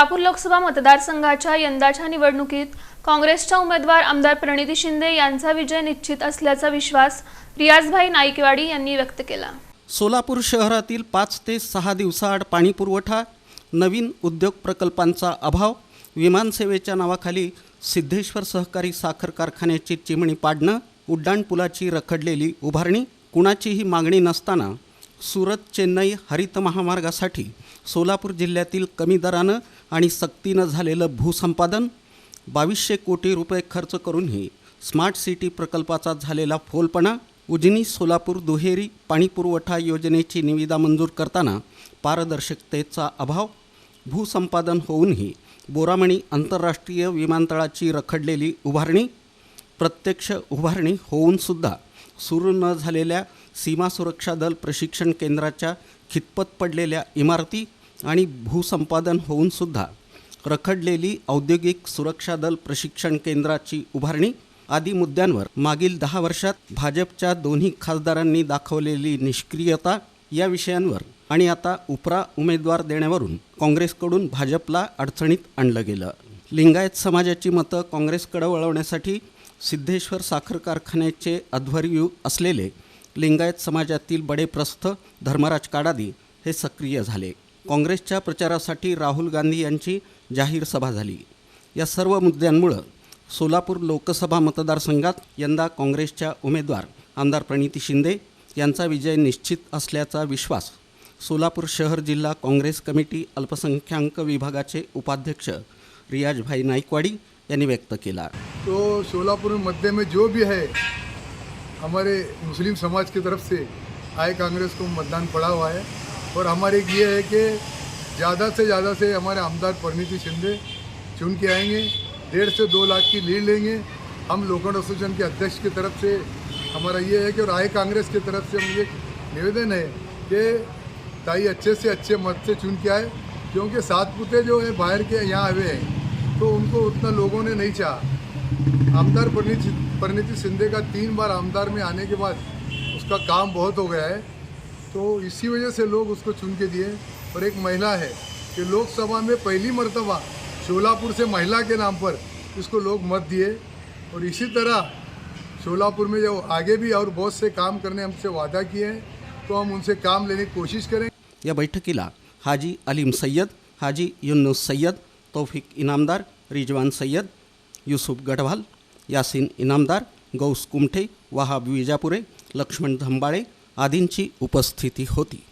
सोलापूर लोकसभा मतदारसंघाच्या यंदाच्या निवडणुकीत काँग्रेसच्या उमेदवार आमदार प्रणिती शिंदे यांचा विजय निश्चित असल्याचा विश्वास रियाजभाई नाईकवाडी यांनी व्यक्त केला. सोलापूर शहरातील पाच ते सहा दिवसाआड पाणीपुरवठा नवीन उद्योग प्रकल्पांचा अभाव विमानसेवेच्या नावाखाली सिद्धेश्वर सहकारी साखर कारखान्याची चिमणी पाडणं उड्डाणपुलाची रखडलेली उभारणी कुणाचीही मागणी नसताना सुरत चेन्नई हरित महामार्गासाठी सोलापूर जिल्ह्यातील कमी दरानं आणि सक्तीनं झालेलं भूसंपादन बावीसशे कोटी रुपये खर्च करूनही स्मार्ट सिटी प्रकल्पाचा झालेला फोलपणा उजनी सोलापूर दुहेरी पाणीपुरवठा योजनेची निविदा मंजूर करताना पारदर्शकतेचा अभाव भूसंपादन होऊनही बोरामणी आंतरराष्ट्रीय विमानतळाची रखडलेली उभारणी प्रत्यक्ष उभारणी होऊनसुद्धा सुरू न झालेल्या सीमा सुरक्षा दल प्रशिक्षण केंद्राच्या खितपत पडलेल्या इमारती आणि भूसंपादन होऊनसुद्धा रखडलेली औद्योगिक सुरक्षा दल प्रशिक्षण केंद्राची उभारणी आदी मुद्द्यांवर मागील दहा वर्षात भाजपच्या दोन्ही खासदारांनी दाखवलेली निष्क्रियता या विषयांवर आणि आता उपरा उमेदवार देण्यावरून काँग्रेसकडून भाजपला अडचणीत आणलं गेलं. लिंगायत समाजाची मतं काँग्रेसकडे वळवण्यासाठी सिद्धेश्वर साखर कारखान्याचे अध्वर्यू असलेले लिंगायत समाजातील बडे प्रस्थ धर्मराज काडादी हे सक्रिय झाले. काँग्रेसच्या प्रचारासाठी राहुल गांधी यांची जाहीर सभा झाली. या सर्व मुद्द्यांमुळं सोलापूर लोकसभा मतदारसंघात यंदा काँग्रेसच्या उमेदवार आमदार प्रणिती शिंदे यांचा विजय निश्चित असल्याचा विश्वास सोलापूर शहर जिल्हा काँग्रेस कमिटी अल्पसंख्याक विभागाचे उपाध्यक्ष रियाजभाई नाईकवाडी यांनी व्यक्त केला. तो सोलापूर मध्य में जो भी है हमारे मुस्लिम समाज की तरफ़ से आए, कांग्रेस को मतदान पड़ा हुआ है और हमारी ये है कि ज़्यादा से ज़्यादा से हमारे आमदार परिणीति शिंदे चुन के आएँगे, डेढ़ से दो लाख की लीड लेंगे। हम लोकल एसोसिएशन के अध्यक्ष की तरफ़ से हमारा ये है कि और आए कांग्रेस की तरफ़ से मुझे निवेदन है कि ताई अच्छे से अच्छे मत से चुन के आए, क्योंकि सात पुते जो है बाहर के यहाँ आए हैं तो उनको उतना लोगों ने नहीं चाहा। आमदार परिणीति परिणीति शिंदे का तीन बार आमदार में आने के बाद उसका काम बहुत हो गया है। तो इसी वजह से लोग उसको चुन के दिए और एक महिला है कि लोकसभा में पहली मरतबा शोलापुर से महिला के नाम पर इसको लोग मत दिए। और इसी तरह शोलापुर में जो आगे भी और बहुत से काम करने हमसे वादा किए हैं तो हम उनसे काम लेने की कोशिश करें या बैठकीला हाजी अलीम सैयद, हाजी युन्नुस सैयद, तौफिक इनामदार रिजवान सय्यद युसुफ गढवाल यासिन इनामदार गौस कुमठे वहाब विजापुरे लक्ष्मण धंबाळे आदींची उपस्थिती होती.